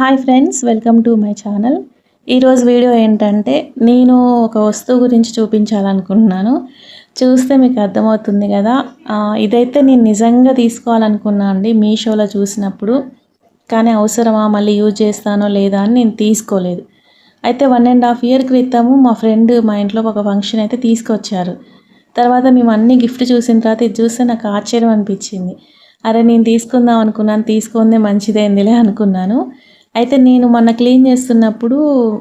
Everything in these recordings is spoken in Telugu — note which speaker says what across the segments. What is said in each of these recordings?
Speaker 1: Hi friends welcome to my channel. ఈరోజు వీడియో ఏంటంటే నేను ఒక వస్తువు గురించి చూపించాలనుకుంటున్నాను చూస్తే మీకు అర్థమవుతుంది కదా. ఇదైతే నేను నిజంగా తీసుకోవాలనుకున్నా అండి మీషోలో చూసినప్పుడు. కానీ అవసరమా మళ్ళీ యూజ్ చేస్తానో లేదా అని నేను తీసుకోలేదు. అయితే వన్ అండ్ హాఫ్ ఇయర్ క్రితము మా ఫ్రెండ్ మా ఇంట్లో ఒక ఫంక్షన్ అయితే తీసుకొచ్చారు. తర్వాత మేము అన్ని గిఫ్ట్ చూసిన తర్వాత ఇది చూస్తే నాకు ఆశ్చర్యం అనిపించింది. అరే నేను తీసుకుందాం అనుకున్నాను తీసుకుందే మంచిదైందిలే అనుకున్నాను. అయితే నేను మొన్న క్లీన్ చేస్తున్నప్పుడు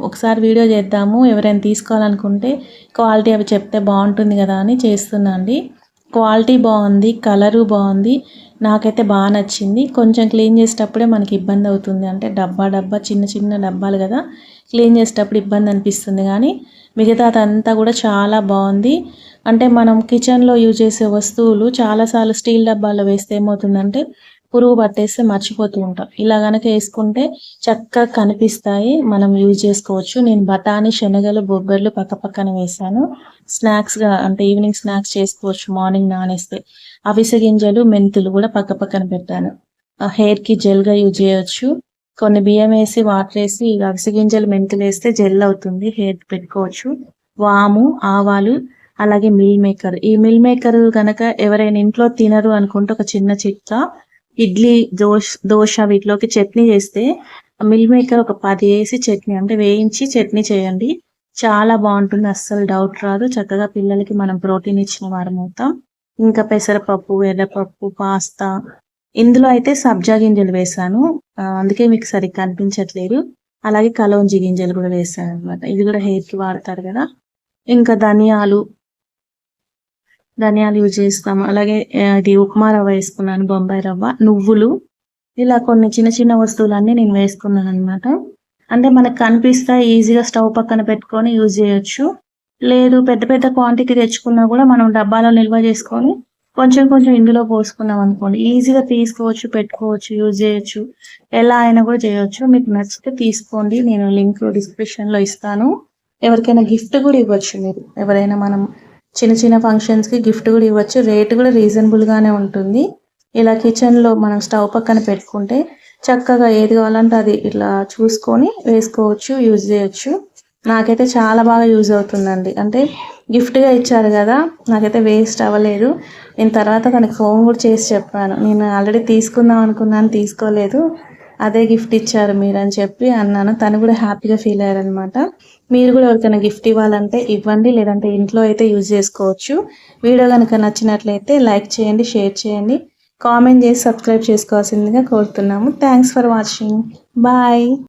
Speaker 1: ఒకసారి వీడియో చేద్దాము ఎవరైనా తీసుకోవాలనుకుంటే క్వాలిటీ అవి చెప్తే బాగుంటుంది కదా అని చేస్తున్నా అండి. క్వాలిటీ బాగుంది కలరు బాగుంది నాకైతే బాగా నచ్చింది. కొంచెం క్లీన్ చేసేటప్పుడే మనకి ఇబ్బంది అవుతుంది. అంటే డబ్బా డబ్బా చిన్న చిన్న డబ్బాలు కదా క్లీన్ చేసేటప్పుడు ఇబ్బంది అనిపిస్తుంది. కానీ మిగతాదంతా కూడా చాలా బాగుంది. అంటే మనం కిచెన్లో యూజ్ చేసే వస్తువులు చాలాసార్లు స్టీల్ డబ్బాలో వేస్తే ఏమవుతుందంటే పురుగు పట్టేస్తే మర్చిపోతూ ఉంటాం. ఇలా గనక వేసుకుంటే చక్కగా కనిపిస్తాయి. మనం యూజ్ చేసుకోవచ్చు. నేను బఠానీ శనగలు బొబ్బర్లు పక్క పక్కన వేసాను స్నాక్స్గా అంటే ఈవినింగ్ స్నాక్స్ చేసుకోవచ్చు. మార్నింగ్ నానేస్తే. అవిసె గింజలు మెంతులు కూడా పక్క పక్కన పెట్టాను. హెయిర్కి జెల్గా యూజ్ చేయొచ్చు. కొన్ని బియ్యం వేసి వాటర్ వేసి ఇక అవిసె గింజలు మెంతులు వేస్తే జెల్ అవుతుంది. హెయిర్ పెట్టుకోవచ్చు. వాము ఆవాలు అలాగే మిల్ మేకర్. ఈ మిల్ మేకర్ కనుక ఎవరైనా ఇంట్లో తినరు అనుకుంటే ఒక చిన్న చిట్కా ఇడ్లీ దోశ దోశ వీటిలోకి చట్నీ చేస్తే మిల్ మేకర్ ఒక పది వేసి చట్నీ అంటే వేయించి చట్నీ చేయండి. చాలా బాగుంటుంది అస్సలు డౌట్ రాదు. చక్కగా పిల్లలకి మనం ప్రోటీన్ ఇచ్చిన వారం అవుతాం. ఇంకా పెసరపప్పు ఎర్రపప్పు పాస్తా. ఇందులో అయితే సబ్జా గింజలు వేసాను. అందుకే మీకు సరిగ్గా కనిపించట్లేదు అలాగే కలోంజి గింజలు కూడా వేసాను అనమాట ఇది కూడా హెయిర్కి కి వాడతారు కదా. ఇంకా ధనియాలు ధనియాలు యూజ్ చేస్తాము. అలాగే ఇది ఉప్మా రవ్వ వేసుకున్నాను బొంబాయి రవ్వ. నువ్వులు. ఇలా కొన్ని చిన్న చిన్న వస్తువులన్నీ నేను వేసుకున్నాను అనమాట అంటే మనకు కనిపిస్తా ఈజీగా స్టవ్ పక్కన పెట్టుకొని యూజ్ చేయొచ్చు. లేదు పెద్ద పెద్ద క్వాంటిటీ తెచ్చుకున్నా కూడా మనం డబ్బాలో నిల్వ చేసుకొని కొంచెం కొంచెం ఇందులో పోసుకున్నాం అనుకోండి. ఈజీగా తీసుకోవచ్చు పెట్టుకోవచ్చు యూజ్ చేయొచ్చు. ఎలా అయినా కూడా చేయొచ్చు. మీకు నచ్చితే తీసుకోండి. నేను లింక్ డిస్క్రిప్షన్లో ఇస్తాను. ఎవరికైనా గిఫ్ట్ కూడా ఇవ్వచ్చు మీరు. ఎవరైనా మనం చిన్న చిన్న ఫంక్షన్స్కి గిఫ్ట్ కూడా ఇవ్వచ్చు. రేట్ కూడా రీజనబుల్ గానే ఉంటుంది. ఇలా కిచెన్లో మనం స్టవ్ పక్కన పెట్టుకుంటే చక్కగా ఏది కావాలంటే అది ఇట్లా చూసుకొని వేసుకోవచ్చు యూజ్ చేయొచ్చు. నాకైతే చాలా బాగా యూజ్ అవుతుందండి. అంటే గిఫ్ట్గా ఇచ్చారు కదా నాకైతే వేస్ట్ అవ్వలేదు. నేను తర్వాత తనకి ఫోన్ కూడా చేసి చెప్పాను. నేను ఆల్రెడీ తీసుకుందాం అనుకున్నాను తీసుకోలేదు. అదే గిఫ్ట్ ఇచ్చారు మీరు అని చెప్పి అన్నాను. తను కూడా హ్యాపీగా ఫీల్ అయ్యారనమాట మీరు కూడా ఎవరికైనా గిఫ్ట్ ఇవ్వాలంటే ఇవ్వండి లేదంటే ఇంట్లో అయితే యూజ్ చేసుకోవచ్చు. వీడియో కనుక నచ్చినట్లయితే లైక్ చేయండి షేర్ చేయండి. కామెంట్ చేసి సబ్స్క్రైబ్ చేసుకోవాల్సిందిగా కోరుతున్నాము. Thanks for watching. బాయ్.